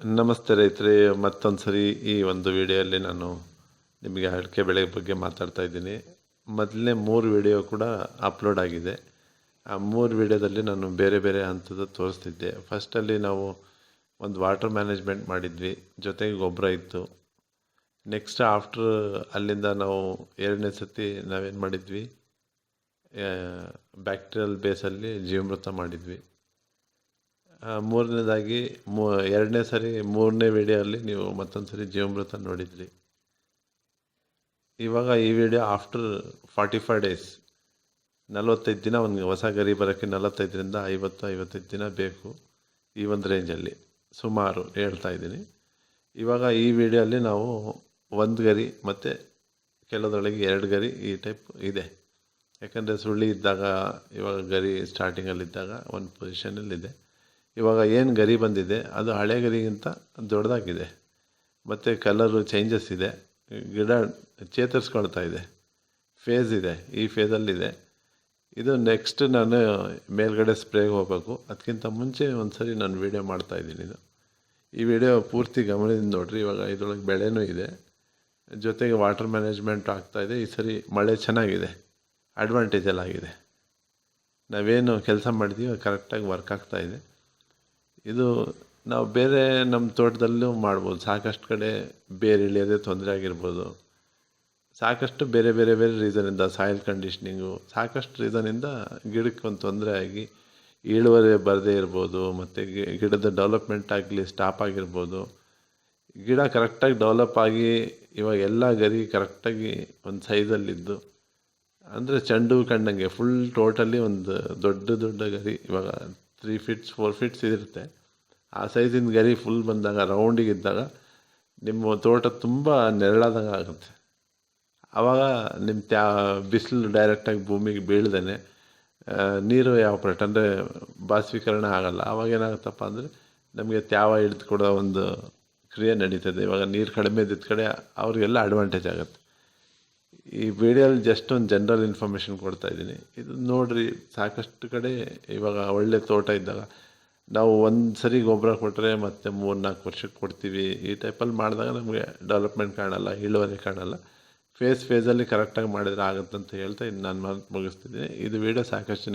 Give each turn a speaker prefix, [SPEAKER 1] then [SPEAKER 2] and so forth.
[SPEAKER 1] ನಮಸ್ತೆ ರೈತರೇ ಮತ್ತೊಂದು ಸರಿ ಈ ಒಂದು ವಿಡಿಯೋಲ್ಲಿ ನಾನು ನಿಮಗೆ ಅಡಿಕೆ ಬೆಳೆ ಬಗ್ಗೆ ಮಾತಾಡ್ತಾ ಇದ್ದೀನಿ. ಮೊದಲನೇ ಮೂರು ವಿಡಿಯೋ ಕೂಡ ಅಪ್ಲೋಡ್ ಆಗಿದೆ. ಆ ಮೂರು ವಿಡಿಯೋದಲ್ಲಿ ನಾನು ಬೇರೆ ಬೇರೆ ಹಂತದ ತೋರಿಸ್ತಿದ್ದೆ. ಫಸ್ಟಲ್ಲಿ ನಾವು ಒಂದು ವಾಟರ್ ಮ್ಯಾನೇಜ್ಮೆಂಟ್ ಮಾಡಿದ್ವಿ, ಜೊತೆಗೆ ಗೊಬ್ಬರ ಇತ್ತು. ನೆಕ್ಸ್ಟ್ ಆಫ್ಟರ್ ಅಲ್ಲಿಂದ ನಾವು ಎರಡನೇ ಸತಿ ನಾವೇನು ಮಾಡಿದ್ವಿ ಬ್ಯಾಕ್ಟೀರಿಯಲ್ ಬೇಸಲ್ಲಿ ಜೀವಮೃತ ಮಾಡಿದ್ವಿ. ಮೂರನೇದಾಗಿ ಮೂ, ಎರಡನೇ ಸರಿ, ಮೂರನೇ ವಿಡಿಯೋಲ್ಲಿ ನೀವು ಮತ್ತೊಂದು ಸರಿ ಜೀವಮೃತ ನೋಡಿದ್ರಿ. ಇವಾಗ ಈ video after forty five days, ನಲವತ್ತೈದು ದಿನ ಒಂದು ಹೊಸ ಗರಿ ಬರೋಕ್ಕೆ ನಲವತ್ತೈದರಿಂದ ಐವತ್ತು, ಐವತ್ತೈದು ದಿನ ಬೇಕು ಈ ಒಂದು ರೇಂಜಲ್ಲಿ. ಸುಮಾರು ಹೇಳ್ತಾ ಇದ್ದೀನಿ. ಇವಾಗ ಈ ವಿಡಿಯೋಲ್ಲಿ ನಾವು ಒಂದು ಗರಿ ಮತ್ತು ಕೆಲವೊಳಗೆ ಎರಡು ಗರಿ ಈ ಟೈಪ್ ಇದೆ. ಯಾಕಂದರೆ ಸುಳ್ಳಿ ಇದ್ದಾಗ, ಇವಾಗ ಗರಿ ಸ್ಟಾರ್ಟಿಂಗಲ್ಲಿದ್ದಾಗ ಒಂದು ಪೊಸಿಷನಲ್ಲಿದೆ ಇವಾಗ ಏನು ಗರಿ ಬಂದಿದೆ, ಅದು ಹಳೆ ಗರಿಗಿಂತ ದೊಡ್ಡದಾಗಿದೆ. ಮತ್ತು ಕಲರು ಚೇಂಜಸ್ ಇದೆ, ಗಿಡ ಚೇತರಿಸ್ಕೊಳ್ತಾ ಇದೆ ಫೇಸ್ ಇದೆ, ಈ ಫೇಸಲ್ಲಿದೆ ಇದು ನೆಕ್ಸ್ಟ್ ನಾನು ಮೇಲ್ಗಡೆ ಸ್ಪ್ರೇಗೆ ಹೋಗಬೇಕು. ಅದಕ್ಕಿಂತ ಮುಂಚೆ ಒಂದು ಸರಿ ನಾನು ವೀಡಿಯೋ ಮಾಡ್ತಾಯಿದ್ದೀನಿ ಇದು. ಈ ವಿಡಿಯೋ ಪೂರ್ತಿ ಗಮನದಿಂದ ನೋಡಿರಿ, ಇವಾಗ ಇದರೊಳಗೆ ಬೆಳೆನೂ ಇದೆ. ಜೊತೆಗೆ ವಾಟರ್ ಮ್ಯಾನೇಜ್ಮೆಂಟ್ ಆಗ್ತಾಯಿದೆ ಈ ಸರಿ ಮಳೆ ಚೆನ್ನಾಗಿದೆ ಅಡ್ವಾಂಟೇಜಲ್ಲಾಗಿದೆ ನಾವೇನು ಕೆಲಸ ಮಾಡಿದ್ದೀವಿ ಕರೆಕ್ಟಾಗಿ ವರ್ಕ್ ಆಗ್ತಾಯಿದೆ ಇದು ನಾವು ಬೇರೆ ನಮ್ಮ ತೋಟದಲ್ಲೂ ಮಾಡ್ಬೋದು. ಸಾಕಷ್ಟು ಕಡೆ ಬೇರೆ ಇಳಿಯೋದೇ ತೊಂದರೆ ಆಗಿರ್ಬೋದು. ಸಾಕಷ್ಟು ಬೇರೆ ಬೇರೆ ಬೇರೆ ರೀಸನಿಂದ ಸಾಯಿಲ್ ಕಂಡೀಷ್ನಿಂಗು ಸಾಕಷ್ಟು ರೀಸನಿಂದ ಗಿಡಕ್ಕೆ ಒಂದು ತೊಂದರೆ ಆಗಿ ಇಳುವರಿ ಬರದೇ ಇರ್ಬೋದು, ಮತ್ತು ಗಿಡದ ಡೆವಲಪ್ಮೆಂಟ್ ಆಗಲಿ ಸ್ಟಾಪ್ ಆಗಿರ್ಬೋದು. ಗಿಡ ಕರೆಕ್ಟಾಗಿ ಡೆವಲಪ್ ಆಗಿ ಇವಾಗ ಎಲ್ಲ ಗರಿ ಕರೆಕ್ಟಾಗಿ ಒಂದು ಸೈಜಲ್ಲಿದ್ದು ಅಂದರೆ ಚೆಂಡು ಕಂಡಂಗೆ ಫುಲ್ ಟೋಟಲಿ ಒಂದು ದೊಡ್ಡ ದೊಡ್ಡ ಗರಿ, ಇವಾಗ ತ್ರೀ ಫೀಟ್ಸ್ ಫೋರ್ ಫೀಟ್ಸ್ ಇರುತ್ತೆ ಆ ಸೈಜಿನ ಗರಿ ಫುಲ್ ಬಂದಾಗ ರೌಂಡಿಗೆ ಇದ್ದಾಗ, ನಿಮ್ಮ ತೋಟ ತುಂಬ ನೆರಳಾದಂಗೆ ಆಗುತ್ತೆ. ಆವಾಗ ನಿಮ್ಮ ತ್ಯಾ, ಬಿಸಿಲು ಡೈರೆಕ್ಟಾಗಿ ಭೂಮಿಗೆ ಬೀಳ್ದೇ ನೀರು ಯಾವ ಪ್ರಟ್ ಅಂದರೆ ಬಾಸ್ವೀಕರಣ ಆಗಲ್ಲ. ಆವಾಗ ಏನಾಗುತ್ತಪ್ಪ ಅಂದರೆ, ನಮಗೆ ತ್ಯಾವ ಹಿಡಿದುಕೊಡೋ ಒಂದು ಕ್ರಿಯೆ ನಡೀತದೆ. ಇವಾಗ ನೀರು ಕಡಿಮೆ ಇದ್ದಿದ್ದ ಕಡೆ ಅವ್ರಿಗೆಲ್ಲ ಅಡ್ವಾಂಟೇಜ್ ಆಗುತ್ತೆ. ಈ ವಿಡಿಯೋಲಿ ಜಸ್ಟ್ ಒಂದು ಜನರಲ್ ಇನ್ಫಾರ್ಮೇಷನ್ ಕೊಡ್ತಾ ಇದ್ದೀನಿ. ಇದು ನೋಡಿರಿ, ಸಾಕಷ್ಟು ಕಡೆ ಇವಾಗ ಒಳ್ಳೆ ತೋಟ ಇದ್ದಾಗ ನಾವು ಒಂದು ಸರಿ ಗೊಬ್ಬರ ಕೊಟ್ಟರೆ ಮತ್ತೆ ಮೂರು ನಾಲ್ಕು ವರ್ಷಕ್ಕೆ ಕೊಡ್ತೀವಿ. ಈ ಟೈಪಲ್ಲಿ ಮಾಡಿದಾಗ ನಮಗೆ ಡೆವಲಪ್ಮೆಂಟ್ ಕಾಣಲ್ಲ, ಇಳುವರಿ ಕಾಣಲ್ಲ. ಫೇಸ್ ಫೇಸಲ್ಲಿ ಕರೆಕ್ಟಾಗಿ ಮಾಡಿದರೆ ಆಗುತ್ತಂತ ಹೇಳ್ತಾ ಇನ್ನು ನಾನು ಮಾತು ಮುಗಿಸ್ತಿದ್ದೀನಿ. ಇದು ವೀಡಿಯೋ ಸಾಕಷ್ಟು